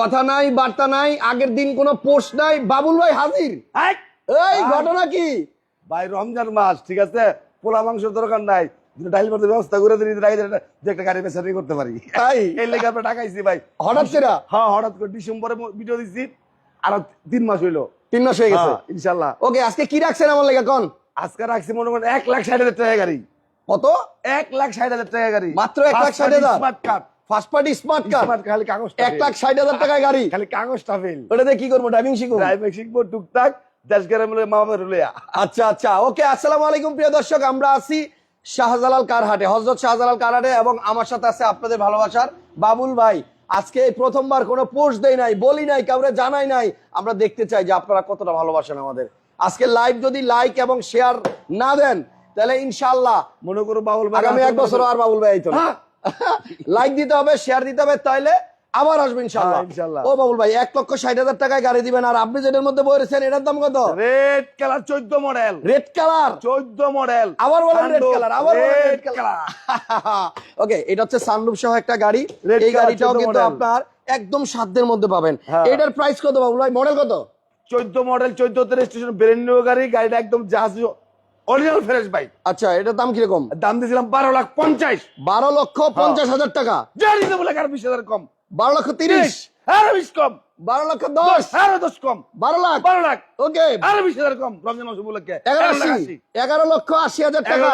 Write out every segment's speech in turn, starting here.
কথা নাই বার্তা নাই আগের দিন কোনো পোস্ট নাই। বাবুল ভাই হাজির? এই! ঘটনা কি? ভাই রমজান মাস ঠিক আছে? পোলা মাংসের দরকার নাই। ডাইল ব্যবস্থা করে দিন যে একটা গাড়ি করতে পারি। তাই? এই লেগে আমরা টাকাইছি ভাই। হঠাৎ করে? হ্যাঁ হঠাৎ করে ডিসেম্বরে ভিডিও আর তিন মাস হইল। তিন মাস হয়ে গেছে? হ্যাঁ, ইনশাল্লাহ। ওকে আজকে কি রাখছেন আমার লেগে কোন আজকে রাখছি মনে করেন এক লাখ ষাট হাজার টাকা গাড়ি। কত? এক লাখ ষাট হাজার টাকা গাড়ি। মাত্র এক লাখ ষাট হাজার? Smart card first party smart car smart খালি কাগজ এক লাখ ষাট হাজার টাকায় গাড়ি। খালি কাগজটা ফেল। ওটা কি করব? ড্রাইভিং শিখব? ড্রাইভিং শিখব টুকটাক। দেশ গ্রামে মা বাবার লইয়া আচ্ছা আচ্ছা। ওকে আসসালামু আলাইকুম প্রিয় দর্শক। আমরা আছি শাহজালাল কারহাটে হজরত শাহজালাল কারহাটে এবং আমার সাথে আছে আপনাদের ভালোবাসার বাবুল ভাই। আজকে এই প্রথমবার কোনো পোস্ট দেই নাই বলি নাই কাউরে জানাই নাই। আমরা দেখতে চাই যে আপনারা কতটা ভালোবাসেন আমাদের। আজকে লাইভ যদি লাইক এবং শেয়ার না দেন তাহলে ইনশাআল্লাহ মনে করো বাবুল ভাই আগামী এক বছর আর বাবুল ভাই। লাইক দিতে হবে শেয়ার দিতে হবে তাইলে আবার আসবে ইনশাআল্লাহ। হ্যাঁ, ও বাবুল ভাই এক লক্ষ ষাট হাজার টাকায় গাড়ি দিবেন আর আপনি যেটার মধ্যে বলেছেন এটার দাম কত? রেড কালার চোদ্দ মডেল রেড কালার চোদ্দ মডেল আবার বলেন red color, আবার রেড কালার ওকে এটা হচ্ছে সানরুফ সহ একটা গাড়ি। এই গাড়িটাও কিন্তু আপনার একদম সাধ্যের মধ্যে পাবেন। হ্যাঁ। এটার প্রাইস কত বাবুল ভাই? মডেল কত? চোদ্দ মডেল চোদ্দ রেজিস্ট্রেশন ব্র্যান্ড নিউ গাড়ি গাড়িটা একদম জাহাজ অরিজিনাল ফ্রেশ বাইক আচ্ছা এটার দাম কীরকম? দাম দিয়েছিলাম বারো লাখ পঞ্চাশ। বারো লক্ষ পঞ্চাশ হাজার টাকা। জানি আর বিশ হাজার কম। বারো লক্ষ তিরিশ। আরও বিশ কম। বারো লক্ষ দশ। আরও দশ কম। বারো লাখ। বারো লাখ। ওকে। আরও বিশ হাজার কম রমজান মাস উপলক্ষে। এগারো আশি। এগারো লক্ষ আশি হাজার টাকা।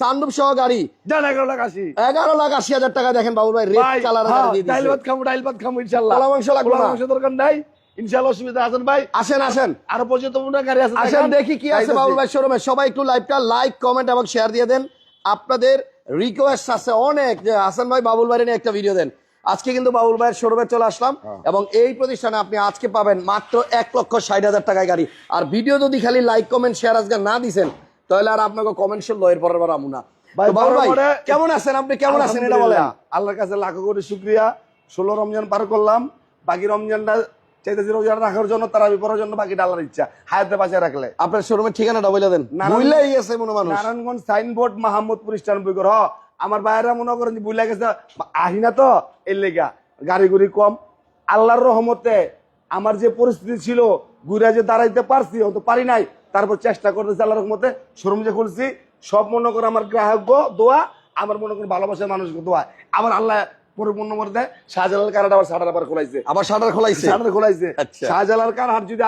সানরুফ সহ গাড়ি। জান এগারো লাখ আশি। এগারো লাখ আশি হাজার টাকা দেখেন বাবুল ভাই রেড কালার হ্যাঁ, ডাইল ভাত খাব ডাইল ভাত খাব ইনশাল্লাহ। মাংস লাগবে মাংস দরকার নাই? ইনশাল্লাহ অসুবিধা আছেন ভাই। আসেন আসেন। আরও পর্যন্ত গাড়ি আছে আসেন দেখি কি আছে বাবুল ভাই শোরুমে। সবাই একটু লাইভটা লাইক কমেন্ট এবং শেয়ার দিয়ে দেন। আপনাদের রিকোয়েস্ট আছে অনেক। যে হাসান ভাই বাবুল ভাই নিয়ে একটা ভিডিও দেন। আজকে কিন্তু বাবুল ভাইয়ের শোরুমে চলে আসলাম হ্যাঁ। এবং এই প্রতিষ্ঠানে আপনি আজকে পাবেন মাত্র এক লক্ষ ষাট হাজার টাকায় গাড়ি। আর ভিডিও যদি খালি লাইক কমেন্ট শেয়ার আজকে না দিছেন তাহলে আর আপনাকে কমেন্ট শুনলো এর পরের বার আমু ভাই, বাবুল ভাই কেমন আছেন আপনি? কেমন আছেন এটা বলেন। আল্লাহর কাছে লাখো কোটি শুক্রিয়া। ষোলো রমজান পার করলাম। বাকি রমজানটা চাইতেছি রোজা রাখার জন্য তারা পড়ার জন্য বাকিটা আল্লাহর ইচ্ছা। হায়াতে রাখলে। আপনার শোরুমের ঠিকানাটা বলে দেন। নারায়ণ- বুঝলেই গেছে মনে মানুষ। নারায়ণগঞ্জ সাইনবোর্ড মাহমুদপুর স্ট্যান্ড বই কর আমার বাইরে মনে করেন যে বুঝলে গেছে আহি না তো এর লেগা। গাড়ি গুড়ি কম। আল্লাহর রহমতে আমার যে পরিস্থিতি ছিল ঘুরে যে দাঁড়াইতে পারছি হয়তো পারি নাই তারপর চেষ্টা করতেছি আল্লাহর রহমতে। শোরুম যে খুলছি সব মনে করে আমার গ্রাহক দোয়া। আমার মনে করেন ভালোবাসার মানুষ দোয়া। আমার আল্লাহ পরিপূর্ণ করে দেয়। শাহজালাল কারাটা আবার আবার খোলাইছে। আবার শাটার খোলাইছে? শাটার খোলাইছে। আচ্ছা। শাহজালাল কার যদি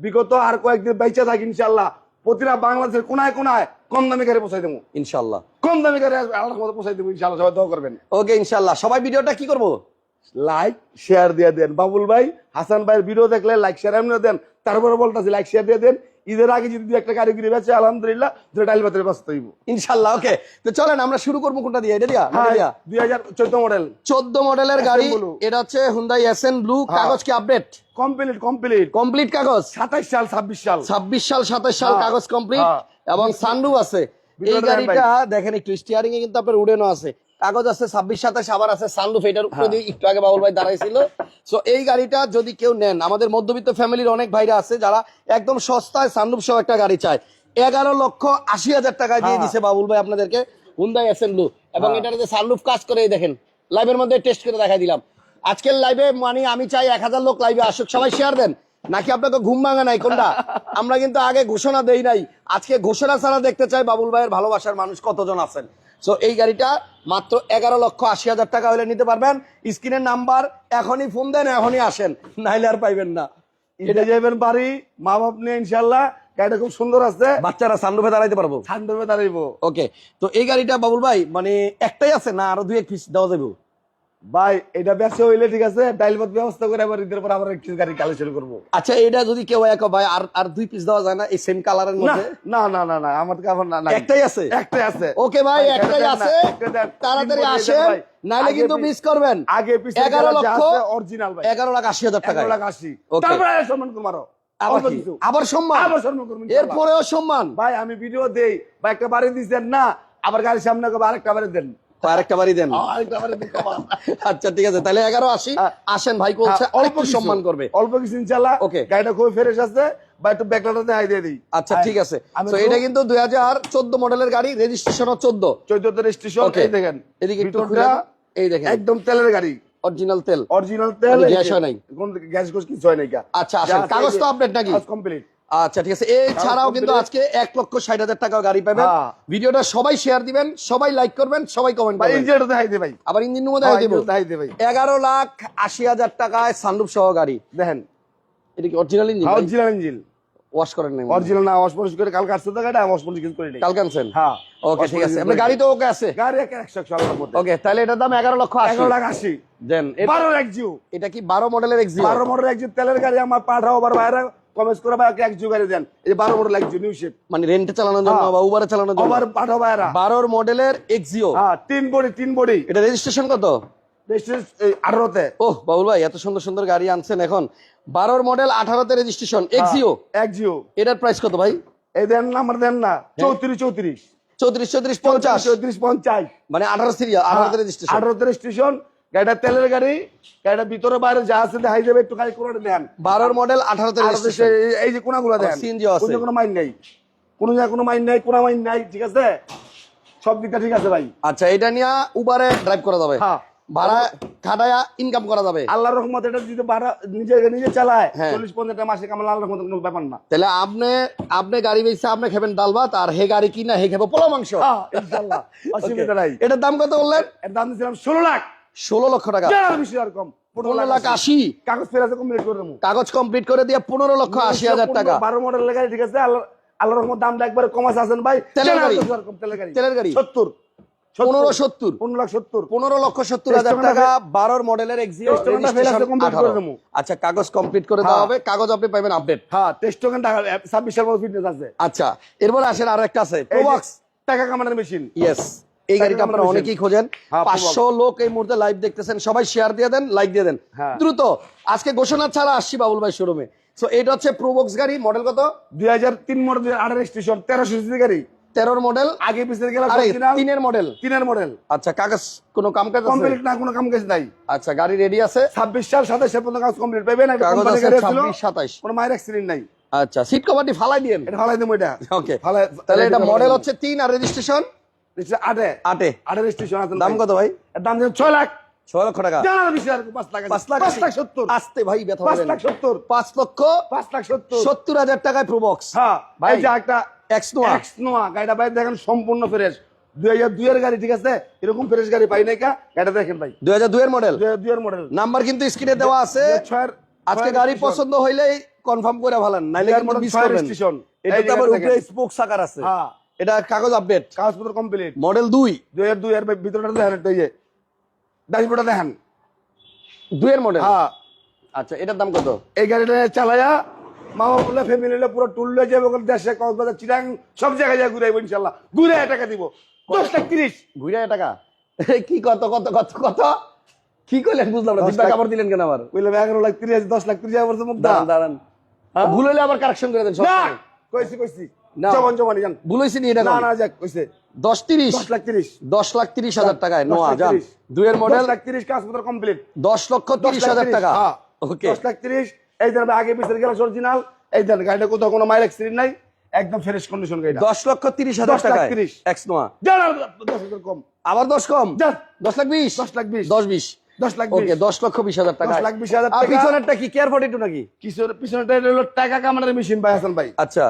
বিগত আর কয়েকদিন বেঁচে থাকি ইনশাল্লাহ প্রতিটা বাংলাদেশের কোনায় কোনায় কম দামি গাড়ি পৌঁছাই দেবো। ইনশাল্লাহ কম দামি গাড়ি মতো পৌঁছাই দেবো ইনশাল্লাহ সবাই দোয়া করবেন। ওকে ইনশাল্লাহ সবাই ভিডিওটা কি করব? লাইক শেয়ার দিয়ে দেন। বাবুল ভাই হাসান ভাইয়ের ভিডিও দেখলে লাইক শেয়ার এমনি দেন। তারপরে বলতেছি লাইক শেয়ার দিয়ে দেন। ঈদের আগে যদি একটা গাড়ি কিনে বেছে আলহামদুলিল্লাহ দুটো ডাইল বাতের ব্যস্ত হইব। ইনশাল্লাহ ওকে। তো চলেন আমরা শুরু করব কোনটা দিয়ে? এটা দিয়া হ্যাঁ দিয়া? দুই হাজার চোদ্দ মডেল। চোদ্দ মডেলের গাড়ি। এটা হচ্ছে হুন্দাই এসএন ব্লু। কাগজ কি আপডেট কমপ্লিট কমপ্লিট কমপ্লিট কাগজ? সাতাইশ সাল ছাব্বিশ সাল। ছাব্বিশ সাল সাতাশ সাল হ্যাঁ। কাগজ কমপ্লিট হ্যাঁ। এবং সানরুফ আছে। এই গাড়িটা দেখেন একটু স্টিয়ারিং এ কিন্তু আপনার উডেনও আছে। কাগজ আছে ছাব্বিশ সাতাশ আবার আছে সানরুফ এটার উপরে হ্যাঁ। দিয়ে একটু আগে বাবুল ভাই দাঁড়াইছিল। সো এই গাড়িটা যদি কেউ নেন আমাদের মধ্যবিত্ত ফ্যামিলির অনেক ভাইরা আছে যারা একদম সস্তায় সানরুফ সহ একটা গাড়ি চায়। এগারো লক্ষ আশি হাজার টাকায় দিয়ে হ্যাঁ। দিছে বাবুল ভাই আপনাদেরকে হুন্দাই এসেন ব্লু এবং হ্যাঁ। এটার যে সানরুফ কাজ করে দেখেন লাইভের মধ্যে টেস্ট করে দেখাই দিলাম। আজকের লাইভে মানে আমি চাই এক হাজার লোক লাইভে আসুক সবাই শেয়ার দেন। নাকি আপনাকে ঘুম ভাঙা নাই কোনটা? আমরা কিন্তু আগে ঘোষণা দেই নাই। আজকে ঘোষণা ছাড়া দেখতে চাই বাবুল ভাইয়ের ভালোবাসার মানুষ কতজন আছেন। সো এই গাড়িটা মাত্র এগারো লক্ষ আশি হাজার টাকা হলে নিতে পারবেন। স্ক্রিনের নাম্বার এখনই ফোন দেন এখনই আসেন। নাইলে আর পাইবেন না। এটা যাবেন বাড়ি মা বাপ নিয়ে ইনশাল্লাহ গাড়িটা খুব সুন্দর আছে। বাচ্চারা সানরুফে দাঁড়াইতে পারব। সানরুফে দাঁড়াইবো। ওকে তো এই গাড়িটা বাবুল ভাই মানে একটাই আছে না আরও দুই এক পিস দেওয়া যাবে ভাই এটা ব্যবসা হইলে ঠিক আছে ডাইল ভাত ব্যবস্থা করে আবার ঈদের পর আবার একটি গাড়ি কালেকশন করব। আচ্ছা এটা যদি কেউ এক ভাই আর আর দুই পিস দেওয়া যায় না এই সেম কালারের মধ্যে? না না না না আমার না একটাই আছে? একটাই আছে। ওকে ভাই একটাই আছে। তাড়াতাড়ি আসেন নাইলে কিন্তু মিস করবেন। আগে পিছনে এগারো লক্ষ অরিজিনাল ভাই। এগারো লাখ আশি হাজার টাকা এগারো লাখ আশি। Okay. তারপরে সম্মান কুমারও আবার সম্মান? আবার সম্মান করবেন এরপরেও সম্মান? ভাই আমি ভিডিও দেই। বা একটা বাড়ি দিচ্ছেন না আবার গাড়ির সামনে করব আরেকটা বাড়ি দেন। আরেকটা বাড়ি দেন। কমান। আচ্ছা ঠিক আছে তাহলে এগারো আশি। হ্যাঁ। আসেন ভাই বলছে হ্যাঁ, অল্প সম্মান করবে। অল্প কিছু ইনশাল্লাহ Okay. গাড়িটা খুবই ফ্রেশ আছে বা একটু ব্যাকলাটা দেখাই দিয়ে দিই। আচ্ছা ঠিক আছে। তো তো- এটা কিন্তু দুই হাজার চোদ্দ মডেলের গাড়ি রেজিস্ট্রেশনও চোদ্দ। চৈদ্দ. এই দেখেন। এদিকে একটু এই দেখেন। একদম তেলের গাড়ি। অরিজিনাল তেল। অরিজিনাল তেল মানে গ্যাস হয় নাই? কোন গ্যাস গোস কিছু হয় নাই আচ্ছা কাগজ তো আপডেট নাকি? কমপ্লিট আচ্ছা ঠিক আছে। এছাড়াও কিন্তু আজকে এক লক্ষ ষাট হাজার টাকা গাড়ি পাবেন। হ্যাঁ। ভিডিওটা সবাই শেয়ার দিবেন সবাই লাইক করবেন সবাই কমেন্ট করবেন। আবার ইঞ্জিন হ্যাঁ, দিব। এগারো লাখ আশি হাজার টাকায় সানরুফ সহ গাড়ি। দেখেন। এটা কি original engine original engine wash করেন নাই। অরিজিনাল না ওয়াশ পলিশ করে কাল কাটছে তো গাড়ি ওয়াশ পলিশ করে নেই ক্যান্সেল হ্যাঁ। ওকে ঠিক আছে। আপনার গাড়ি তো ওকে আছে। গাড়ি এক একশো একশো মধ্যে। ওকে তাহলে এটার দাম এগারো লক্ষ আশি। এগারো লাখ দেন এটা কি বারো মডেলের এক্সিও তেলের গাড়ি আমার পাঠাও আবার বাইরে কমেন্স করে ভাই এক জিও গাড়ি দেন। এই বারো মডেল এক নিউ শেপ মানে রেন্টে চালানোর জন্য হ্যাঁ। বা উবারে চালানোর জন্য? আবার পাঠাও বাইরা বারোর মডেলের এক্সিও হ্যাঁ তিন বডি তিন বডি এটা রেজিস্ট্রেশন কত? আঠারোতে। ওহ বাবুল ভাই এত সুন্দর সুন্দর গাড়ি আনছেন এখন। বারোর মডেল আঠারোতে রেজিস্ট্রেশন এক্সিও এক জিও এটার প্রাইস কত ভাই? এই দেন নাম্বার দেন না। চৌত্রিশ চৌত্রিশ। চৌত্রিশ চৌত্রিশ পঞ্চাশ। চৌত্রিশ পঞ্চাশ। মানে আঠারো সিরিয়া হ্যাঁ। আঠারোতে রেজিস্ট্রেশন আঠারোতে স্টেশন গাড়িটা তেলের গাড়ি গাড়িটা ভিতরে বাইরে যা আছে দেখাই যাবে একটু খালি করে দেন বারোর মডেল হচ্ছে এই- যে কোনাগুলো দেন। কোনো কোনো মাইন নেই। কোনো জায়গায় কোনো মাইন নেই কোনো মাইন নাই ঠিক আছে? সব দিকটা ঠিক আছে ভাই। আচ্ছা এটা নিয়ে উবারে ড্রাইভ করা যাবে। হ্যাঁ। ভাড়া খাটায়া ইনকাম করা যাবে। আল্লাহর রহমত এটা যদি ভাড়া নিজে নিজে চালায় হ্যাঁ। চল্লিশ পঞ্চাশটা মাসে কামাল আল্লাহর রহমত কোনো ব্যাপার না। তাহলে আপনি আপনি গাড়ি বেচছে আপনি খাবেন ডাল ভাত আর হে গাড়ি কিনা হে খাব পোলা মাংস। হ্যাঁ, অসুবিধা নাই। এটার দাম কত বললেন? এর দাম দিয়েছিলাম ষোলো লাখ। ষোলো লক্ষ টাকা। বেশি আর কম। পনেরো লাখ আশি। কাগজ ফেরাতে কমপ্লিট করে দেবো। কাগজ কমপ্লিট করে দিয়ে পনেরো লক্ষ আশি হাজার টাকা। বারো মডেল গাড়ি ঠিক আছে? আল্লাহ আল্লাহর রহমত দামটা একবারে কম আছে আছেন ভাই। তেলের গাড়ি। তেলের গাড়ি। সত্তর। পনেরো সত্তর। পনেরো লাখ সত্তর। পনেরো লক্ষ সত্তর হাজার টাকা বারোর মডেলের। আচ্ছা কাগজ কমপ্লিট করে দেওয়া হ্যাঁ। হবে। কাগজ আপনি পাবেন আপডেট হ্যাঁ টেস্ট ছাব্বিশ সাল ফিটনেস আছে। আচ্ছা এরপর আসেন আরও একটা আছে টাকা কামানোর মেশিন ইয়েস এই গাড়িটা আপনারা অনেকেই খোঁজেন। হ্যাঁ, পাঁচশো লোক এই মুহূর্তে লাইভ দেখতেছেন। সবাই শেয়ার দিয়ে দেন লাইক দিয়ে দেন। হ্যাঁ। দ্রুত আজকে ঘোষণা ছাড়া আসছি বাবুল ভাই শোরুমে তো এটা হচ্ছে প্রোবক্স গাড়ি মডেল কত? দুই হাজার তিন মডেল হাজার স্টেশন তেরোশো সিসি গাড়ি। তেরোর মডেল আগে পিছিয়ে গেলাম তিনের মডেল তিনের মডেল আচ্ছা কাগজ কোনো কাম কাজ কমপ্লিট না কোনো কাম কাজ নাই। আচ্ছা গাড়ি রেডি আছে? ছাব্বিশ সাল সাতাশ সাল পর্যন্ত কাজ কমপ্লিট পাবেন একটা কাগজ আছে ছাব্বিশ সাতাইশ। কোনো মায়ের অ্যাক্সিডেন্ট নাই। আচ্ছা সিট কভারটি ফালাই দিয়েন। এটা ফালাই দেবো এটা। ওকে ফালাই তাহলে এটা মডেল হচ্ছে তিন আর রেজিস্ট্রেশন আটে। আটের স্টেশন দাম কত ভাই? দাম ছয় লাখ। ছয় লক্ষ টাকা। সত্তর। হাজার টাকায় প্রোবক্স ভাই। একটা গাড়িটা ভাই দেখেন সম্পূর্ণ ফ্রেশ দুই হাজার দুইয়ের গাড়ি ঠিক আছে? এরকম ফ্রেশ গাড়ি পাই নাই কা। গাড়িটা দেখেন ভাই। দুই হাজার দুইয়ের মডেল দুই দুইয়ের মডেল নাম্বার কিন্তু স্ক্রিনে দেওয়া আছে। ছয়ের আজকে গাড়ি পছন্দ হইলেই কনফার্ম করে ভালেন নাইলে কিন্তু মিস করবেন। স্টেশন এটা তো আবার উপরে স্পোক সাকার আছে। হ্যাঁ। এটা কাগজ আপডেট কাগজপত্র কমপ্লিট মডেল দুই। দুই হাজার দুই এর ভিতরটা দেখেন এই যে। ড্যাশবোর্ডটা দেখেন। মডেল হ্যাঁ। আচ্ছা এটার দাম কত? এই গাড়িটা চালায়া মামা বলে ফ্যামিলি পুরো টুললে যাবে ওখানে দেশে কক্সবাজার চিরাং সব জায়গায় যায় ঘুরাইবো ইনশাল্লাহ। ঘুরে টাকা দিব। দশ লাখ তিরিশ। ঘুরে টাকা? কি কত কত কত কত? কি করলেন বুঝলাম না। দিব্যা কাপড় দিলেন কেন আবার? বললাম এগারো লাখ তিরিশ দশ লাখ তিরিশ হাজার মুখ দাঁড়ান দাঁড়ান। ভুল হলে আবার কারেকশন করে দেন সব কইছি কইছি। জবান জবানি জান ভুল নি এটা না না যাক কইছে দশ তিরিশ লাখ তিরিশ দশ লাখ তিরিশ হাজার টাকায় নোয়া যান তিরিশ। মডেল লাখ তিরিশ কাজপত্র কমপ্লিট দশ লক্ষ তিরিশ হাজার টাকা ওকে দশ লাখ তিরিশ এই দেন আগে পিছের গেল অরিজিনাল এই দেন গাড়িটা কোথাও কোনো মাইল অ্যাক্সিডেন্ট নাই একদম ফ্রেশ কন্ডিশন গাড়িটা দশ লক্ষ তিরিশ হাজার দশ তিরিশ। এক্স নোয়া দশ হাজার কম আবার দশ কম দশ লাখ বিশ দশ লাখ বিশ দশ বিশ দশ লাখ ওকে বিশ দশ লক্ষ বিশ হাজার টাকা লাখ বিশ হাজার। পিছনেরটা কি কেয়ার ফর্টি টু নাকি টাকা কামানোর মেশিন ভাই হাসান ভাই আচ্ছা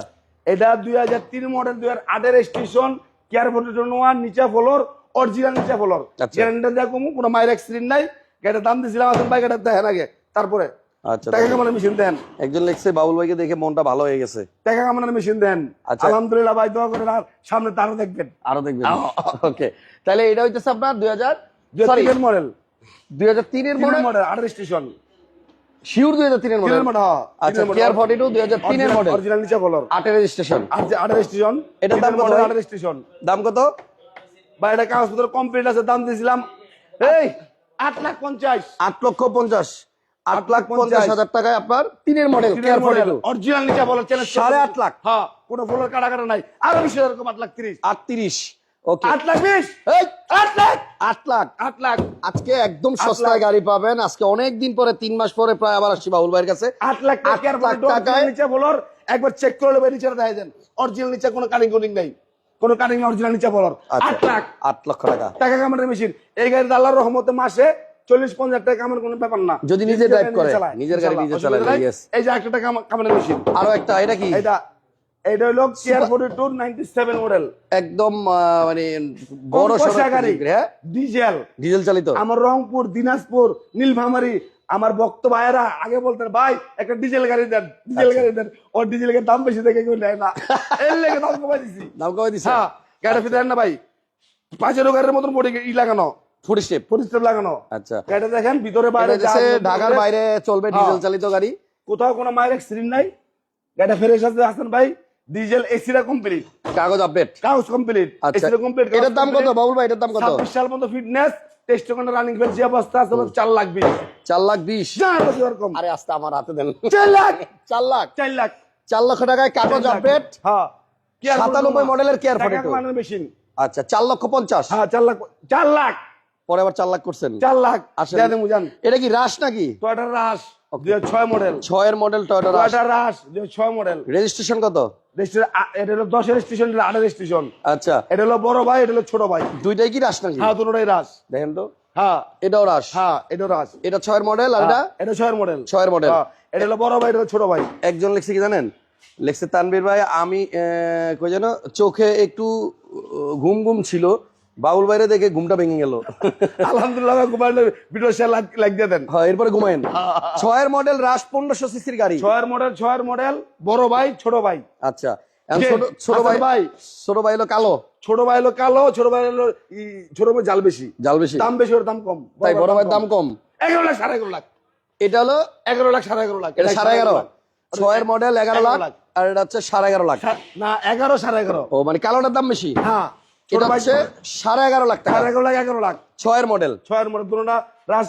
এটা দুই হাজার তিন মডেল দুই হাজার আটের স্টেশন কেয়ার ফোটের নোয়া নিচা ফলোর অরিজিনাল নিচা ফলোর আচ্ছা। গ্যারান্টি দেখো কোনো মায়ের অ্যাক্সিডেন্ট নাই। গাড়ির দাম দিয়েছিলাম হাসান ভাই গাড়ির দেখেন আগে তারপরে। আচ্ছা মেশিন দেন একজন লেখছে বাবুল ভাইকে দেখে মনটা ভালো হয়ে গেছে। টাকা কামানোর মেশিন দেন আচ্ছা। আলহামদুলিল্লাহ ভাই দোয়া করেন আর সামনে তারও দেখবেন। আরও দেখবেন। ওকে তাহলে এটা হইতেছে আপনার দুই হাজার মডেল দুই হাজার তিনের মডেল স্টেশন শিওর দুই হাজার তিনের মডেল আচ্ছা কেয়ার ফর্টি টু দুই হাজার তিনের মডেল অরিজিনাল নিচা ফলোর আটের রেজিস্ট্রেশন আটের স্টেশন এটার দাম কত মডেল ভাই? আটের স্টেশন দাম কত? বা এটা কাগজপত্র কমপ্লিট আছে দাম দিয়েছিলাম। এই আট লাখ পঞ্চাশ। আট লক্ষ পঞ্চাশ। আট আট লাখ পঞ্চাশ হাজার টাকায় আপনার তিনের মডেল কেয়ার টু অরিজিনাল নিচা বলার চ্যালেঞ্জ সাড়ে আট লাখ। হ্যাঁ কোনো ফলোর কাটা কাটা নাই। আরও বিশ হাজার কম আট লাখ তিরিশ। আট তিরিশ ওকে আট লাখ বিশ? এই! আট লাখ? আট লাখ। আট লাখ। আজকে একদম সস্তায় গাড়ি পাবেন। আজকে অনেক দিন পরে তিন মাস পরে প্রায় আবার আসছি ভাইয়ের কাছে। আট লাখ আট টাকা লাখ টাকায়- নিচে বলার। একবার চেক করে নিচে দেখাই দেন। অরিজিনাল নিচে কোনো নাই। কোনো অরিজিনাল নিচে বলার। আচ্ছা। আট লাখ। আট লক্ষ টাকা। টাকা কামানোর মেশিন এই গাড়ির আল্লাহর রহমতে মাসে চল্লিশ পঞ্চাশ টাকা কামের কোনো ব্যাপার না। যদি নিজে গাড়ি করে, নিজের গাড়ি নিজে চালায়, এই যে একটা টাকা কামের মেশিন আরও একটা এটা কি? এটা এটা হলো care forty two ninety seven model একদম মানে বড় গাড়ি হ্যাঁ? ডিজেল। ডিজেল চালিত। আমার রংপুর দিনাজপুর নীলফামারি আমার বক্ত ভাইয়েরা আগে বলতেন ভাই একটা ডিজেল গাড়ি দেন ডিজেল আচ্ছা। গাড়ি দেন। ওর ডিজেল গাড়ির দাম বেশি দেখে কেউ নেয় না। এর লেগে দাম কমাই দিছি। দাম কমে দিছে? হ্যাঁ। গাড়িটা ফিরে না ভাই। পাঁচেরো গাড়ির মতন বডি ই লাগানো। ফুড স্টেপ পরিষ্কার লাগানো। আচ্ছা। গাড়িটা দেখেন ভিতরে বাইরে ঢাকার বাইরে চলবে হ্যাঁ। ডিজেল চালিত গাড়ি। কোথাও কোনো মায়ের অ্যাক্সিডেন্ট নাই। গাড়িটা ফ্রেশ আছে হাসান ভাই? ডিজেল এসিরা কমপ্লিট কাগজ আপডেট কাগজ কমপ্লিট এসিরা কমপ্লিট এটার দাম কত বাবুল ভাই এটার দাম কত? 26 সাল পর্যন্ত ফিটনেস টেস্ট রানিং ফেল যে অবস্থা আছে 4 লাখ 20 4 লাখ 20 না এরকম আরে আস্তে আমার হাতে দেন। 4 লাখ? 4 লাখ? 4 লাখ। 4 লাখ টাকায় কাগজ আপডেট হ্যাঁ। 97 মডেলের কেয়ার ফটো মেশিন আচ্ছা 4 লক্ষ 50 হ্যাঁ 4 লাখ 4 লাখ। পরে আবার 4 লাখ করছেন। 4 লাখ। আসলে এটা কি রাশ নাকি? তো এটা Rush. Model model Rush model registration কত? এটা আচ্ছা। এটা বড় ভাই এটা ছোট ভাই। দুইটাই কি রাশ রাশ দেখেন তো। হ্যাঁ। এটাও রাশ হ্যাঁ রাশ এটা মডেল আর এটা? মডেল এটা হলো বড় ভাই এটা ভাই। একজন লিখছে কি জানেন? লিখছে তানবীর ভাই আমি কই যেন চোখে একটু ঘুম ঘুম ছিল বাউল বাইরে দেখে ঘুমটা ভেঙে গেল। আলহামদুলিল্লাহ কুমারের ভিডিও শেয়ার লাইক দিয়ে দেন। হ্যাঁ এরপরে ঘুমায়েন। ছয়ের মডেল রাশ পনেরোশো সিসির গাড়ি। ছয়ের মডেল ছয়ের মডেল বড় ভাই ছোট ভাই। আচ্ছা ছোট ভাই ভাই। ছোট ভাই হলো কালো। ছোট ভাই হলো কালো ছোট ভাই হলো ছোট ভাই জাল বেশি। জাল বেশি। দাম বেশি ওর দাম কম। তাই বড় ভাইয়ের দাম কম। এগারো লাখ সাড়ে এগারো লাখ। এটা হলো এগারো লাখ সাড়ে এগারো লাখ। এটা সাড়ে এগারো। ছয়ের মডেল এগারো লাখ। আর এটা হচ্ছে সাড়ে এগারো লাখ। না এগারো সাড়ে এগারো। ও মানে কালোটার দাম বেশি? হ্যাঁ। এটা হচ্ছে সাড়ে এগারো লাখ সাড়ে এগারো লাখ এগারো লাখ। ছয়ের মডেল ছয়ের মডেল দুটা রাস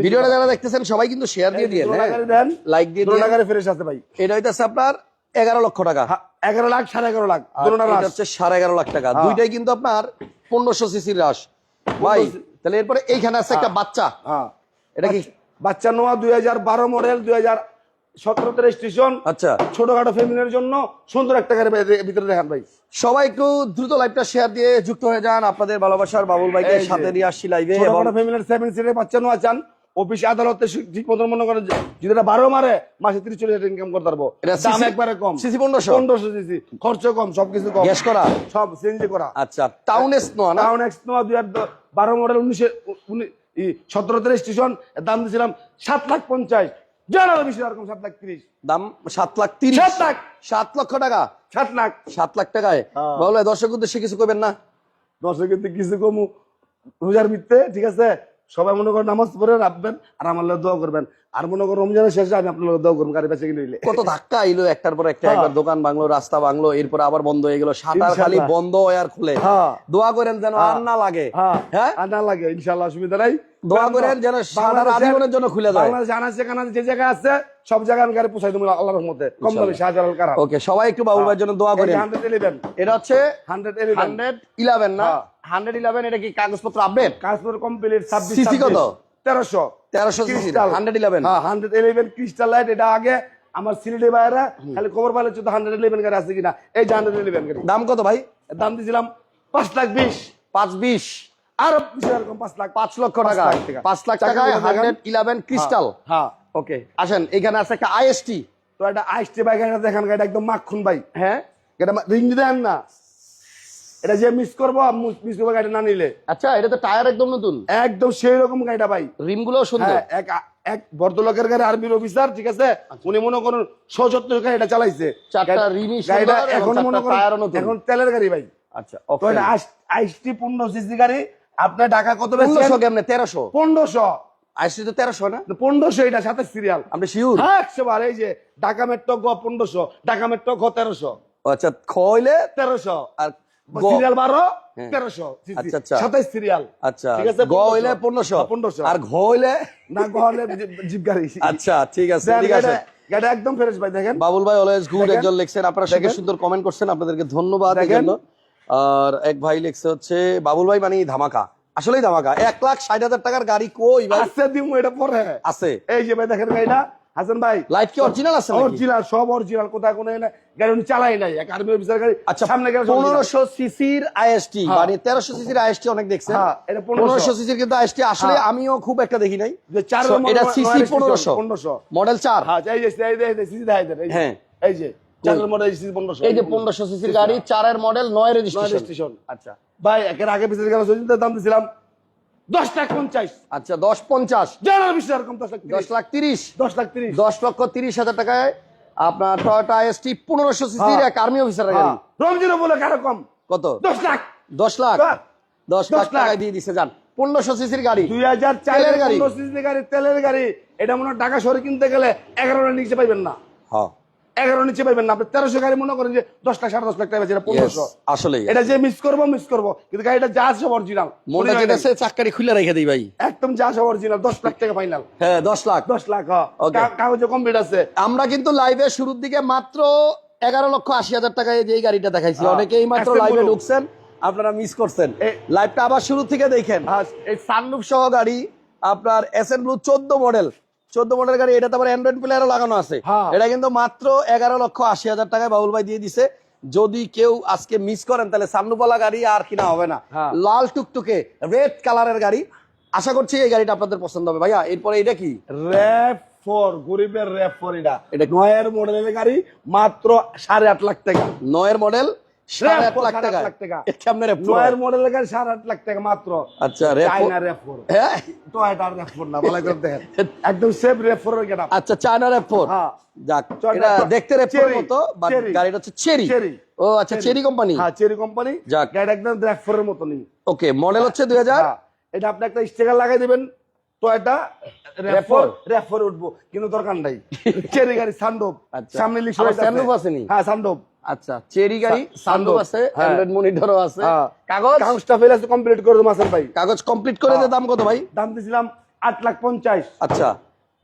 ভিডিওটা যারা দেখতেছেন সবাই কিন্তু শেয়ার দিয়ে দিয়ে দেন। লাইক দিয়ে দুটো দিয়ে করে ভাই। এটা হইতেছে আপনার এগারো লক্ষ টাকা। হ্যাঁ, এগারো লাখ সাড়ে এগারো লাখ। রাস হচ্ছে সাড়ে এগারো লাখ টাকা। হ্যাঁ। দুইটাই কিন্তু আপনার পনেরোশো সিসির রাশ। ভাই তাহলে এরপরে এইখানে আছে একটা বাচ্চা। হ্যাঁ। এটা কি? বাচ্চা নোয়া দুই হাজার বারো মডেল দুই হাজার সতেরোতে স্টেশন আচ্ছা। ছোটখাটো ফ্যামিলির জন্য সুন্দর একটা গাড়ি ভিতরে দেখান ভাই। সবাই একটু দ্রুত লাইভটা শেয়ার দিয়ে যুক্ত হয়ে যান আপনাদের ভালোবাসার বাবুল ভাইকে সাথে নিয়ে আসছি লাইভে এবং ছোটখাটো ফ্যামিলির সেভেন সিটের বাচ্চা নোয়া অফিস আদালতে ঠিক মতো মনে করেন যদি এটা বারো মারে মাসে তিরিশ চল্লিশ হাজার ইনকাম করতে পারব। দাম একবারে কম। CC 1500? পনেরোশো সিসি। খরচ কম সবকিছু কম। গ্যাস করা? সব সিএনজি করা। আচ্ছা town ace Noah town X Noah দুই হাজার বারো মডেল উনিশে সতেরোতে রেজিস্ট্রেশন দাম দিয়েছিলাম সাত লাখ পঞ্চাশ। জানালো বেশি এরকম সাত লাখ তিরিশ। দাম সাত লাখ তিরিশ। সাত লাখ। সাত লক্ষ টাকা? সাত লাখ। সাত লাখ টাকায়? হ্যাঁ। দর্শক উদ্দেশ্যে কিছু করবেন না। দর্শক কিছু কমু রোজার মিথ্যে ঠিক আছে? সবাই মনে করেন নামাজ পড়ে রাখবেন আর আমার দোয়া করবেন। আর মনে করেন রমজানের শেষে আমি আপনার দোয়া করবেন গাড়ি বেঁচে কিনে কত ধাক্কা আইলো একটার পর একটা হ্যাঁ। একবার দোকান ভাঙলো রাস্তা ভাঙলো এরপর আবার বন্ধ হয়ে গেল। সাঁতার খালি বন্ধ হয় আর খুলে। হ্যাঁ। দোয়া করেন যেন আর না লাগে। হ্যাঁ। হ্যাঁ? আর না লাগে ইনশাল্লাহ অসুবিধা নাই। দোয়া করেন যেন বাংলাদেশের- জন্য খুলে যায়। বাংলাদেশ যে জায়গায় আছে সব জায়গায় আমি গাড়ি পৌঁছাই দেবো আল্লাহর রহমতে। কম দামে শাহজালাল কারা ওকে সবাই একটু বাবুল ভাইয়ের জন্য দোয়া করেন। হান্ড্রেড ইলেভেন এটা হচ্ছে হান্ড্রেড ইলেভেন হান্ড্রেড ইলেভেন না? হ্যাঁ। হান্ড্রেড ইলেভেন এটা কি কাগজপত্র আপডেট কাশপুর কমপ্লিট ছাব্বিশ CC কত? তেরোশো। তেরোশো সিসি হান্ড্রেড ইলেভেন হ্যাঁ হান্ড্রেড ইলেভেন ক্রিস্টাল লাইট এটা আগে আমার সিলেটি বাইরা। খালি খবর পালে চোদ্দ হান্ড্রেড ইলেভেন গাড়ি আছে কিনা। এই যে হান্ড্রেড ইলেভেন গাড়ি। দাম কত ভাই? দাম দিয়েছিলাম পাঁচ লাখ বিশ। পাঁচ বিশ। আরও পাঁচ লাখ পাঁচ লক্ষ টাকা। পাঁচ লাখ টাকায় হান্ড্রেড ইলেভেন ক্রিস্টাল। হ্যাঁ ওকে। আসেন এখানে আছে একটা আইএসটি। তো এটা আইসটি বাইক এটা দেখেন গাড়িটা একদম মাখন ভাই। হ্যাঁ? এটা রিং দেন না। এটা যে মিস করব মিস করব গাড়িটা না নিলে। আচ্ছা এটা তো টায়ার একদম নতুন। একদম সেই রকম গাড়িটা ভাই। রিমগুলো সুন্দর। হ্যাঁ এক এক ভদ্রলোকের গাড়ি আর্মির অফিসার ঠিক আছে? উনি মনে করুন সচত্তর গাড়িটা চালাইছে। চারটা গাড়িটা এখন মনে করেন এখন তেলের গাড়ি ভাই। আচ্ছা এটা আইসটি পূর্ণ সিসি গাড়ি আপনার ঢাকা কত কেমনে? তেরোশো। পনেরোশো। আইসি তো তেরোশো না? পনেরোশো এটা সাথে সিরিয়াল আপনি হ্যাঁ একশো বার এই যে ঢাকা মেট্রো গ পনেরোশো ঢাকা মেট্রো গ তেরোশো। আচ্ছা খইলে তেরোশো। আর সিরিয়াল বারো হ্যাঁ। তেরোশো। আচ্ছা, আচ্ছা। সাতাইশ সিরিয়াল আচ্ছা ঠিক আছে, গ হইলে পনেরোশো। হ্যাঁ, পনেরোশো। আর ঘ হইলে? না জিপ গাড়ি। আচ্ছা ঠিক আছে ঠিক একদম ফ্রেশ ভাই দেখেন। বাবুল ভাই অলওয়েজ গুড। একজন লিখছেন। আপনারা সুন্দর কমেন্ট করছেন। আপনাদেরকে ধন্যবাদ এই জন্য। আর এক ভাই লিখছে হচ্ছে বাবুল ভাই মানে ধামাকা। আসলেই ধামাকা। এক লাখ ষাট হাজার টাকার গাড়ি কই ভাই? দিমু এটা পরে। আছে। এই যে ভাই দেখেন গাড়িটা। হাসান ভাই লাইট কি অরিজিনাল আছে অরিজিনাল সব অরিজিনাল কোথায় কোনো এ গাড়ি উনি চালাই নাই। এক আর্মি অফিসার গাড়ি আচ্ছা সামনে গেলে পনেরোশো সিসির আইএসটি হ্যাঁ। মানে তেরোশো সিসির আইএসটি অনেক দেখছেন। হ্যাঁ, এটা 1500 সিসির কিন্তু আইএসটি আসলে হ্যাঁ। আমিও খুব একটা দেখি নাই। যে চার এটা সিসি মডেল চার। হ্যাঁ এই যে এই যে সিসি দেখাই দেন হ্যাঁ। এই যে চারের মডেল সিসি পনেরোশো। এই যে পনেরোশো সিসির গাড়ি চারের মডেল নয় নয় রেজিস্ট্রেশন রেজিস্ট্রেশন আচ্ছা। ভাই একের আগে পিছনে গেল সজিতের দাম দিছিলাম দশ লাখ পঞ্চাশ। আচ্ছা দশ পঞ্চাশ। জানার বিষয় এরকম দশ লাখ তিরিশ। দশ লাখ তিরিশ। দশ লক্ষ তিরিশ হাজার টাকায় আপনার টয়োটা পনেরোশো সিসির হ্যাঁ। এক আর্মি অফিসারের গাড়ি। হ্যাঁ। বলে কারও কম? কত? দশ লাখ। দশ লাখ? হ্যাঁ। দশ লাখ। টাকায় দিয়ে দিছে যান। পনেরোশো সিসির গাড়ি। দুই হাজার চারের গাড়ি। গাড়ি গাড়ি তেলের গাড়ি। এটা মনে হয় ঢাকা শহরে কিনতে গেলে এগারোর নিচে পাইবেন না। হ্যাঁ। এগারো নিচে পাইবেন না। আপনি তেরোশো গাড়ি মনে করেন যে দশ লাখ সাড়ে দশ লাখ টাকা বেচে, পনেরোশো। আসলে এটা যে মিস করব মিস করব। কিন্তু গাড়িটা যা আছে অরিজিনাল মনটা যেটা আছে খুলে রেখে দিই ভাই। একদম যা আছে অরিজিনাল দশ লাখ টাকা ফাইনাল হ্যাঁ দশ লাখ। দশ লাখ কাগজে কমপ্লিট আছে। আমরা কিন্তু লাইভে শুরুর দিকে মাত্র এগারো লক্ষ আশি হাজার টাকায় যে এই গাড়িটা দেখাইছি হ্যাঁ, অনেকেই মাত্র লাইভে ঢুকছেন আপনারা মিস করছেন। লাইভটা আবার শুরু থেকে দেখেন। হ্যাঁ। এই সানরুফ সহ গাড়ি আপনার এস এন ব্লু চোদ্দ মডেল চোদ্দ মডেল গাড়ি এটা তো আবার অ্যান্ড্রয়েড প্লেয়ারও লাগানো আছে। হ্যাঁ। এটা কিন্তু মাত্র এগারো লক্ষ আশি হাজার টাকায় বাবুল ভাই দিয়ে দিছে। যদি কেউ আজকে মিস করেন তাহলে সামনুপালা গাড়ি আর কিনা হবে না। হ্যাঁ। লাল টুকটুকে রেড কালারের গাড়ি। আশা করছি এই গাড়িটা আপনাদের পছন্দ হবে। ভাইয়া এরপরে এটা কি? র্যাপ ফোর গরিবের র্যাপ ফোর এটা। এটা নয়ের মডেলের গাড়ি মাত্র সাড়ে আট লাখ টাকা। নয়ের মডেল মাত্র। আচ্ছা হ্যাঁ। আচ্ছা চায়না হ্যাঁ। যাক এটা দেখতে রেপ মতো গাড়িটা হচ্ছে চেরি ও আচ্ছা চেরি কোম্পানি হ্যাঁ চেরি কোম্পানি যাক। গাড়িটা একদম মতনই। ওকে মডেল হচ্ছে দুই হাজার। এটা আপনি একটা স্টিকার লাগাই দিবেন টয়টা র্যাপ ফোর র্যাপ উঠবো কিন্তু দরকার নাই। চেরি গাড়ি সানডোপ। সামনে লিখে আসেনি? হ্যাঁ সানডোপ আচ্ছা চেরি গাড়ি সানরুফ আছে হ্যাঁ। অ্যান্ড্রয়েড মনিটরও আছে। হ্যাঁ। কাগজ? কাগজটা ফেলে আছে কমপ্লিট করে দেবো ভাই। কাগজ কমপ্লিট করে দে দাম কত ভাই? দাম দিয়েছিলাম আট লাখ পঞ্চাশ। আচ্ছা।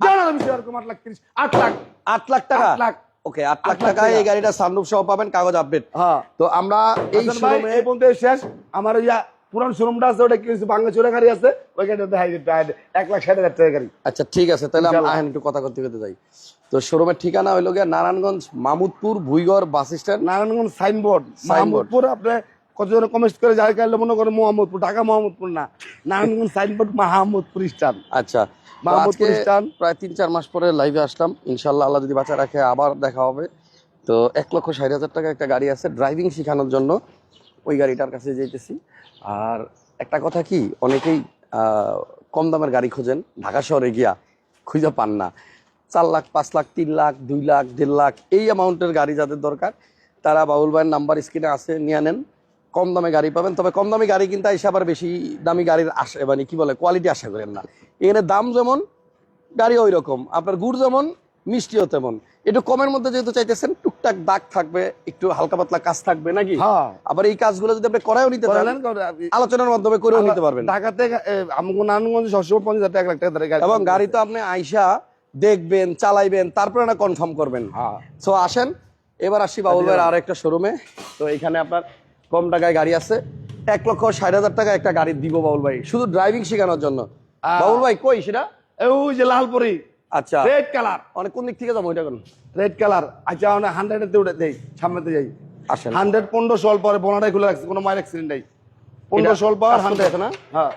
জানার বিষয় এরকম আট লাখ তিরিশ। আট লাখ। আট লাখ টাকা? আট লাখ। ওকে আট লাখ টাকা টাকায় এই গাড়িটা সানরুফ সহ পাবেন কাগজ আপডেট হ্যাঁ। তো আমরা এই শোরুমে এই পর্যন্ত শেষ। আমার ওই পুরান শোরুমটা আছে ওটা কি হয়েছে? বাংলা চোরা গাড়ি আছে ওই গাড়িটা এক লাখ ষাট হাজার টাকা গাড়ি। আচ্ছা ঠিক আছে তাহলে আমরা আহেন একটু কথা করতে করতে যাই। তো শোরুমের ঠিকানা হইল গিয়ে Narayanganj Mamudpur Bhuigarh bus stand. Narayanganj signboard. Mahmudpur কতজন কমেন্ট করে মনে করেন মোহাম্মদপুর ঢাকা মোহাম্মদপুর না। নারায়ণগঞ্জ সাইনবোর্ড মাহমুদপুর স্টান আচ্ছা মাহমুদপুর স্টান। প্রায় তিন চার মাস পরে লাইভে আসলাম। ইনশাল্লাহ আল্লাহ যদি বাঁচা রাখে আবার দেখা হবে। তো এক লক্ষ ষাট হাজার টাকা একটা গাড়ি আছে ড্রাইভিং শেখানোর জন্য। ওই গাড়িটার কাছে যেতেছি আর একটা কথা কি, অনেকেই কম দামের গাড়ি খোঁজেন, ঢাকা শহরে গিয়া খুঁজে পান না। চার লাখ, পাঁচ লাখ, তিন লাখ, দুই লাখ, দেড় লাখ, এই অ্যামাউন্টের গাড়ি যাদের দরকার, তারা বাবুল ভাইয়ের নাম্বার স্ক্রিনে আছে, নিয়ে নেন। কম দামে গাড়ি পাবেন, তবে কম দামি গাড়ি কিনতে এসে আবার বেশি দামি গাড়ির আশা মানে কি বলে কোয়ালিটি আশা করেন না। এখানে দাম যেমন, গাড়ি ওই রকম আপনার গুড় যেমন মিষ্টিও তেমন। একটু কমের মধ্যে যেহেতু চাইতেছেন টুকটাক দাগ থাকবে একটু হালকা পাতলা কাজ থাকবে নাকি? হ্যাঁ। আবার এই কাজগুলো যদি আপনি করাও নিতে আপনি- আলোচনার মাধ্যমে করেও নিতে পারবেন। ঢাকাতে নারায়ণগঞ্জ সবসময় পঞ্চাশ হাজার এক লাখ টাকা এবং গাড়ি তো আপনি আইসা দেখবেন চালাইবেন তারপরে না কনফার্ম করবেন। হ্যাঁ। সো আসেন এবার আসি বাবুল ভাইয়ের আর একটা শোরুমে তো এখানে আপনার কম টাকায় গাড়ি আছে। এক লক্ষ ষাট হাজার টাকা একটা গাড়ি দিব বাবুল ভাই। শুধু ড্রাইভিং শেখানোর জন্য। বাবুল ভাই কই সেটা? এই ওই যে লালপুরি। আচ্ছা। রেড কালার অনেক কোন দিক থেকে যাব ওইটা কোন রেড কালার আচ্ছা মানে হান্ড্রেডেতে উঠে দেই সামনেতে যাই। আসেন। হান্ড্রেড পনেরো সোল পরে বোনাটাই খুলে রাখছে কোনো মায়ের অ্যাক্সিডেন্ট নাই। পনেরো সোল করতে হান্ড্রেড না? হ্যাঁ।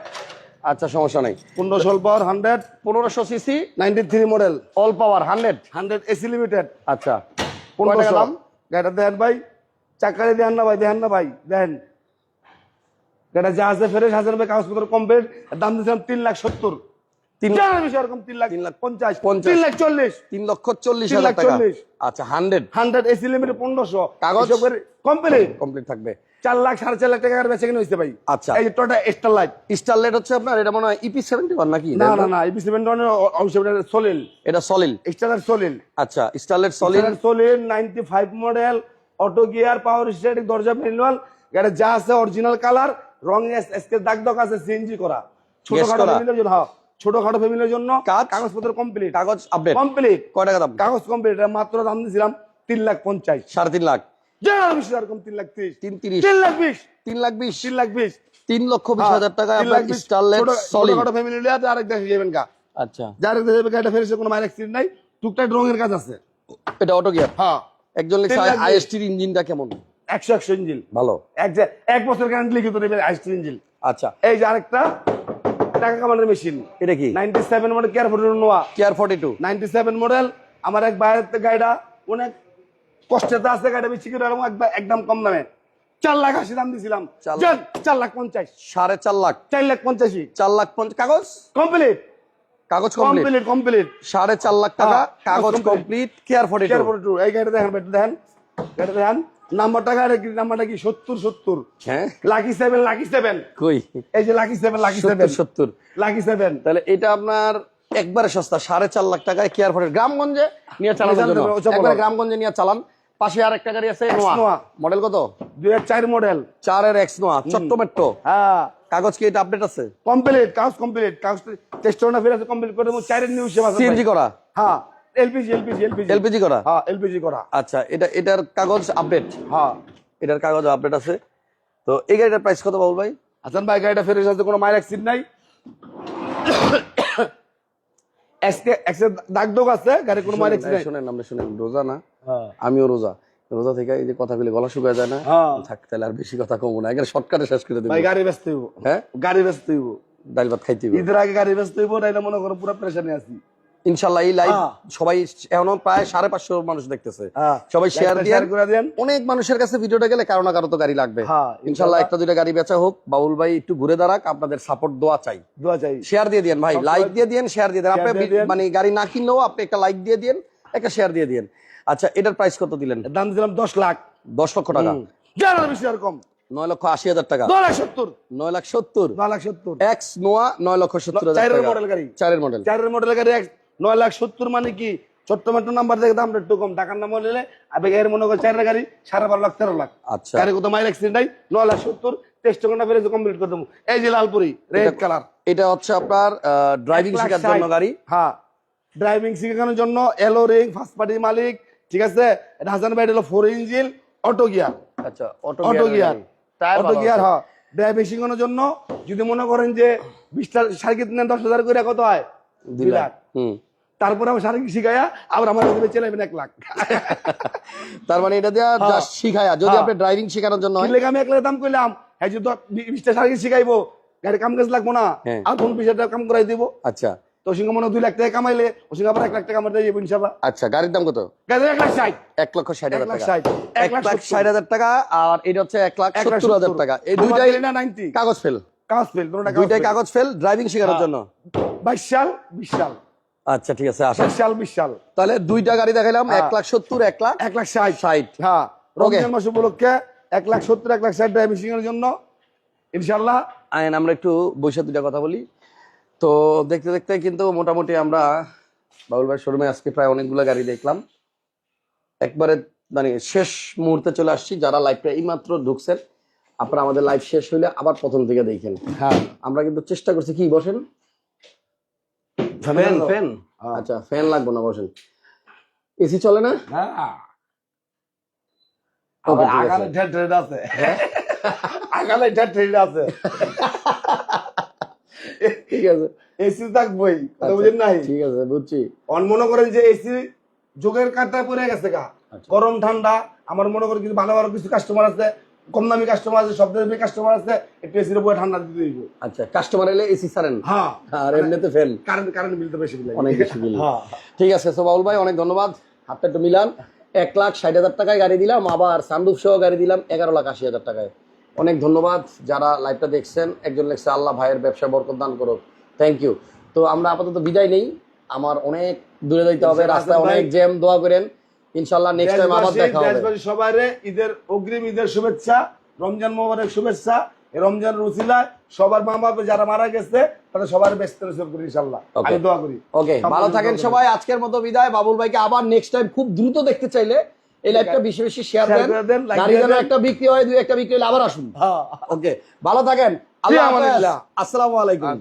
আচ্ছা সমস্যা নাই। পনেরো সোল পাওয়ার হান্ড্রেড পনেরোশো CC? Ninety three model all power hundred hundred AC limited আচ্ছা। কয় পনেরো টাকা দাম? গাড়িটা দেখেন ভাই। চাকারে দেখেন না ভাই দেখেন না ভাই দেখেন গাড়িটা যা আছে ফেরে হাজার ভাই কাগজপত্র কমপ্লিট দাম দিয়েছিলাম তিন লাখ সত্তর। তিন এরকম তিন লাখ তিন লাখ পঞ্চাশ পঞ্চাশ। তিন লাখ চল্লিশ। তিন লক্ষ চল্লিশ হাজার লাখ টাকা। আচ্ছা হান্ড্রেড হান্ড্রেড এসি পনেরোশো। কাগজ? কমপ্লিট কমপ্লিট থাকবে। চার লাখ সাড়ে চার লাখ টাকার বেচে কিনে হয়েছে ভাই। আচ্ছা। এই যে টোটা স্টার লাইট হচ্ছে আপনার এটা মনে হয় ইপি সেভেন্টি ওয়ান নাকি? না না না ইপি সেভেন অবশ্যই সলিল এটা সলিল স্টার সলিল আচ্ছা Starlet Soleil Soleil ninety five model auto gear power দরজা ম্যানুয়াল যা আছে অরিজিনাল কালার রং এসকে দাগ দাগ আছে সিএনজি করা। ছোটখাটো হ্যাঁ ছোটখাটো ফ্যামিলির জন্য কাজ? কাগজপত্র কমপ্লিট কাগজ আপডেট কমপ্লিট কয় টাকা দাম? কাগজ কমপ্লিট মাত্র দাম দিয়েছিলাম তিন লাখ পঞ্চাশ। সাড়ে তিন লাখ। জানার তিন লাখ তিরিশ। তিন তিরিশ। তিন লাখ বিশ। তিন লাখ বিশ। তিন লাখ বিশ। তিন লক্ষ বিশ হাজার টাকায় তিন লাখ আপনার বিশ। স্টারলেট ছোট- সলিড ছোটখাটো ফ্যামিলি আরেক দেশে যাবেন গা। আচ্ছা। যার দেশে গাড়িটা ফেরেছে কোনো মায়ের অ্যাক্সিডেন্ট নাই। টুকটাক রঙের কাজ আছে। এটা অটো গিয়ার হ্যাঁ। একজন লিখছে। আইএসটির ইঞ্জিনটা কেমন? একশো একশো ইঞ্জিল ভালো। এক এক বছর গ্যারান্টি লিখিত নেবে আইসটি ইঞ্জিল আচ্ছা। এই যে আরেকটা টাকা কামানোর মেশিন। এটা কি? Ninety seven model care four Noah care forty two ninety seven model আমার এক বাইরের গাড়িটা অনেক কষ্টেতে আছে গাড়িটা বেশি করে একদম- কম দামে। চার লাখ আশি দাম দিছিলাম। চার লাখ। পঞ্চাশ। সাড়ে চার লাখ। চার লাখ পঞ্চাশি চার লাখ পঞ্চাশ কাগজ? কমপ্লিট কাগজ কমপ্লিট কমপ্লিট সাড়ে চার লাখ টাকা হ্যাঁ, কাগজ complete care forty care four two এই গাড়িটা দেখেন দেখেন। গাড়িটা দেখেন। নাম্বারটা গাড়ি কি নাম্বারটা কি? সত্তর সত্তর। হ্যাঁ? লাকি সেভেন লাকি সেভেন কই? এই যে লাকি সেভেন লাকি সেভেন সত্তর। লাকি সেভেন তাহলে এটা আপনার একবারে সস্তা সাড়ে চার লাখ টাকায় কেয়ার গ্রামগঞ্জে নিয়ে চালানোর জন্য। একবারে গ্রামগঞ্জে নিয়ে চালান। পাশে আর একটা গাড়ি আছে। মডেল কত? দুই চার মডেল। চারের এক্স নোয়া চট্ট মেট্রো হ্যাঁ। কাগজ কি এটা আপডেট আছে? কমপ্লিট কাজ কমপ্লিট কাজ টেস্ট ফিরে কমপ্লিট করে দেবো। চারের নিউজ সেবা আছে সিএনজি করা? হ্যাঁ। LPG LPG LPG. এলপিজি করা? হ্যাঁ এলপিজি করা। আচ্ছা এটা এটার কাগজ আপডেট হ্যাঁ। এটার কাগজ আপডেট আছে। তো এই গাড়িটার প্রাইস কত বাবুল ভাই? হাসান ভাই গাড়িটা ফেরে আছে কোনো মায়ের অ্যাক্সিড নাই। এক্সে- এক্সে দাগ আছে গাড়ি কোনো মায়ের অ্যাক্সিড নাই। শুনেন আমরা শুনেন রোজা না? হ্যাঁ। আমিও রোজা। রোজা থেকে এই যে কথা বলে গলা শুকায় যায় না? হ্যাঁ। থাক তাহলে আর বেশি কথা কমবো না। এখানে শর্টকাটে শেষ করে দেবো। গাড়ি ব্যস্ত হইব। হ্যাঁ? গাড়ি ব্যস্ত হইব। ডাল ভাত খাইতে। ঈদের আগে গাড়ি ব্যস্ত হইব নাইলে মনে করো পুরো প্রেশানে আছি ইনশাল্লাহ এই লাইভ হ্যাঁ। সবাই এখনও প্রায় সাড়ে পাঁচশো মানুষ দেখতেছে। হ্যাঁ। সবাই শেয়ার দিয়ে অনেক মানুষের কাছে ভিডিওটা গেলে কারও না কারও তো গাড়ি লাগবে। হ্যাঁ, ইনশাল্লাহ একটা দুইটা গাড়ি বেচা হোক। বাবুল ভাই একটু ঘুরে দাঁড়াক আপনাদের সাপোর্ট দোয়া চাই। দোয়া চাই। শেয়ার দিয়ে দিন ভাই লাইক দিয়ে দিন শেয়ার দিয়ে দেন আপনি মানে গাড়ি না কিনলেও আপনি একটা লাইক দিয়ে দিন একটা শেয়ার দিয়ে দিন আচ্ছা এটার প্রাইস কত দিলেন? দাম দিলাম দশ লাখ। দশ লক্ষ টাকা। বেশি আর কম। নয় লক্ষ আশি হাজার টাকা। নয় লাখ সত্তর। নয় লাখ সত্তর। নয় লাখ সত্তর। এক্স নোয়া নয় লক্ষ সত্তর হাজার চারের মডেল গাড়ি। চারের মডেল চারের মডেল গাড়ি নয় লাখ সত্তর মানে কি? ছোট্ট মেট্রো নাম্বার থেকে দামটা একটু কম। টাকার নাম হলে আবে এর মনে করো চারের গাড়ি সাড়ে বারো লাখ তেরো লাখ। আচ্ছা। গাড়ি কত মাইল অ্যাক্সিডেন্ট নাই নয় লাখ সত্তর। ঘণ্টা ফেলে কমপ্লিট করে দেবো। এই যে লালপুরি রেড কালার এটা হচ্ছে আপনার ড্রাইভিং শেখার জন্য গাড়ি। হ্যাঁ। ড্রাইভিং শেখানোর জন্য এলো রিং ফার্স্ট পার্টি মালিক। ঠিক আছে? এটা হাসান ভাই হলো ফোর ইঞ্জিন অটো গিয়ার আচ্ছা অটো গিয়ার অটো গিয়ার হ্যাঁ। ড্রাইভিং শেখানোর জন্য যদি মনে করেন যে বিশটা সাইকেল নেন দশ হাজার করে কত হয়? দুই লাখ। তারপরে আমার সাইকেল শিখাইয়া আবার আমার এক লাখ। তার মানে এটা দেওয়া হ্যাঁ। জাস্ট শিখায়া। যদি হ্যাঁ। আপনি ড্রাইভিং শেখানোর জন্য হয় আমি এক লাখ দাম করলাম হ্যাঁ যদি বিশটা সাইকেল শিখাইবো গাড়ি কাম কাজ লাগবো না। হ্যাঁ। আর বিশ কাম করাই দিব। আচ্ছা। তো সঙ্গে মনে দুই লাখ টাকা কামাইলে আবার এক লাখ টাকা আমার দিয়ে ইনশাল্লাহ আচ্ছা গাড়ির দাম কত? গাড়ি এক লাখ ষাট। এক লক্ষ ষাট হাজার লাখ টাকা। এক লাখ ষাট হাজার টাকা আর এটা হচ্ছে এক লাখ সত্তর হাজার টাকা। এই দুইটাই না নাইনটি কাগজ ফেল কাজ ফেল দুইটাই কাগজ ফেল ড্রাইভিং শেখানোর। জন্য। বাইশ সাল বিশ সাল আচ্ছা ঠিক আছে আসেন। বাইশ সাল বিশ সাল তাহলে দুইটা গাড়ি দেখাইলাম হ্যাঁ। এক লাখ সত্তর এক লাখ এক লাখ ষাট। ষাট। হ্যাঁ রমজান মাস উপলক্ষে এক লাখ সত্তর এক লাখ ষাট ড্রাইভিং এর জন্য ইনশাল্লাহ আইন আমরা একটু বৈশা দুইটা কথা বলি। তো দেখতে দেখতে কিন্তু মোটামুটি আমরা বাবুল ভাই শোরুমে আজকে প্রায় অনেকগুলো গাড়ি দেখলাম। একবারে মানে শেষ মুহূর্তে চলে আসছি যারা লাইভটা এইমাত্র ঢুকছেন আপনারা আমাদের লাইভ শেষ হইলে আবার প্রথম থেকে দেখেন। হ্যাঁ। আমরা কিন্তু চেষ্টা করছি কি বসেন? ফ্যান? ফ্যান হ্যাঁ। আচ্ছা ফ্যান লাগবে না বসেন। এসি চলে না? হ্যাঁ। আগালে ঢের ট্রেড আছে। আগালে আছে। ঠিক আছে। এসি থাকবই আচ্ছা, বুঝেন নাই? ঠিক আছে বুঝছি। অন মনে করেন যে এসি যোগের কাঁটা পড়ে গেছে গা। আচ্ছা। গরম ঠান্ডা আমার মনে করেন কিছু ভালো ভালো কিছু কাস্টমার আছে। কম দামি কাস্টমার আছে সব দামি কাস্টমার আছে একটু এসির উপরে ঠান্ডা দিতে দিব আচ্ছা কাস্টমার এলে এসি হ্যাঁ। আর এমনিতে ফ্যান কারেন্ট কারেন্ট বিল তো বেশি বিল অনেক বেশি বিল হ্যাঁ। ঠিক আছে সোবাউল ভাই অনেক ধন্যবাদ। হাতটা একটু মিলান। এক লাখ ষাট হাজার টাকায় গাড়ি দিলাম আবার সানরুফ সহ গাড়ি দিলাম এগারো লাখ আশি হাজার টাকায়। অনেক ধন্যবাদ যারা লাইভটা দেখছেন। একজন লেখছে আল্লাহ ভাইয়ের ব্যবসা বরকত দান করো থ্যাংক ইউ তো আমরা আপাতত বিদায় নেই। আমার অনেক দূরে যাইতে হবে রাস্তায় অনেক জ্যাম দোয়া করেন। ইনশাল্লাহ নেক্সট টাইম আবার দেখা হবে। দেশবাসী সবাই ঈদের অগ্রিম ঈদের শুভেচ্ছা রমজান মোবারক শুভেচ্ছা এই রমজান রুসিলায় সবার মা বাবা যারা মারা গেছে তাদের সবার ব্যস্ত রিসিভ করি ইনশাল্লাহ আমি দোয়া করি। ওকে ভালো থাকেন সবাই আজকের মতো বিদায়। বাবুল ভাইকে আবার নেক্সট টাইম খুব দ্রুত দেখতে চাইলে এই লাইভটা বেশি বেশি শেয়ার দেন। গাড়ি যেন একটা বিক্রি হয় দুই একটা বিক্রি হলে আবার আসুন। হ্যাঁ। ওকে ভালো থাকেন। আল্লাহ আসসালামু আলাইকুম।